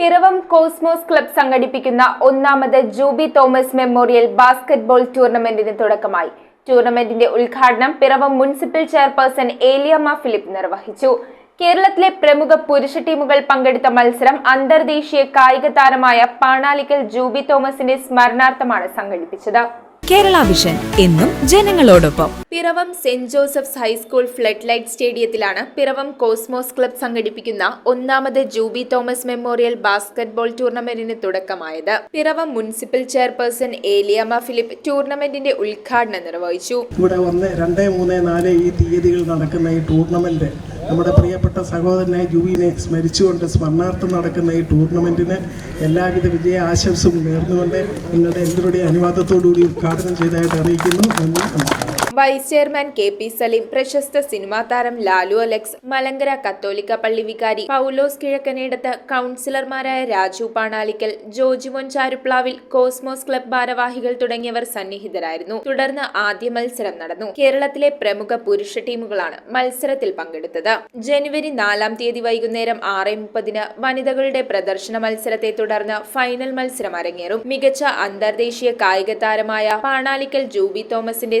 Piravom cosmos club സംഘടിപ്പിക്കുന്ന ഒന്നാമത് Juby Thomas memorial basketball ടൂർണമെന്റിന് തുടക്കമായി. ടൂർണമെന്റിന്റെ ഉദ്ഘാടനം പിറവം മുനിസിപ്പൽ ചെയർപേഴ്സൺ ഏലിയമ്മ ഫിലിപ്പ് നിർവഹിച്ചു. കേരളത്തിലെ പ്രമുഖ പുരുഷ ടീമുകൾ പങ്കെടുത്ത മത്സരം അന്തർദേശീയ കായിക താരമായ പാണാലിക്കൽ ജൂബി തോമസിന്റെ സ്മരണാർത്ഥമാണ് സംഘടിപ്പിച്ചത്. കേരള വിഷൻ എന്നും ജനങ്ങളോടൊപ്പം. Piravom saint Joseph's high school flood light സ്റ്റേഡിയത്തിലാണ് പിറവം കോസ്മോസ് ക്ലബ് സംഘടിപ്പിക്കുന്ന ഒന്നാമത് ജൂബി തോമസ് മെമ്മോറിയൽ ബാസ്കറ്റ്ബോൾ ടൂർണമെന്റിന് തുടക്കമായത്. പിറവം മുനിസിപ്പൽ ചെയർപേഴ്സൺ ഏലിയമ്മ ഫിലിപ്പ് ടൂർണമെന്റിന്റെ ഉദ്ഘാടനം നിർവഹിച്ചു. ഇവിടെ ഒന്ന് രണ്ട് മൂന്ന് നാല് ഈ തീയതികൾ നടക്കുന്ന ഈ ടൂർണമെന്റ് നമ്മുടെ പ്രിയപ്പെട്ട സഹോദരനായ ജൂവിനെ സ്മരിച്ചുകൊണ്ട് സ്മരണാർത്ഥം നടക്കുന്ന ഈ ടൂർണമെന്റിന് എല്ലാവിധ വിജയ ആശംസയും നേർന്നുകൊണ്ട് നിങ്ങളുടെ എല്ലാവരുടെയും അനുവാദത്തോടുകൂടി ഉദ്ഘാടനം ചെയ്തതായിട്ട് അറിയിക്കുന്നു. നന്ദി നമസ്കാരം. Vice chairman K P Saleem പ്രശസ്ത സിനിമാ താരം ലാലു അലക്സ് മലങ്കര കത്തോലിക്ക പള്ളി വികാരി പൗലോസ് കിഴക്കനേടത്ത് കൗൺസിലർമാരായ രാജു പാണാലിക്കൽ ജോജിമോൻ ചാരുപ്ലാവിൽ കോസ്മോസ് ക്ലബ് ഭാരവാഹികൾ തുടങ്ങിയവർ സന്നിഹിതരായിരുന്നു. തുടർന്ന് ആദ്യ മത്സരം നടന്നു. കേരളത്തിലെ പ്രമുഖ പുരുഷ ടീമുകളാണ് മത്സരത്തിൽ പങ്കെടുത്തത്. ജനുവരി നാലാം തീയതി വൈകുന്നേരം ആറ് മുപ്പതിന് വനിതകളുടെ പ്രദർശന മത്സരത്തെ തുടർന്ന് ഫൈനൽ മത്സരം അരങ്ങേറും. മികച്ച അന്തർദേശീയ കായിക താരമായ പാണാലിക്കൽ ജൂബി തോമസിന്റെ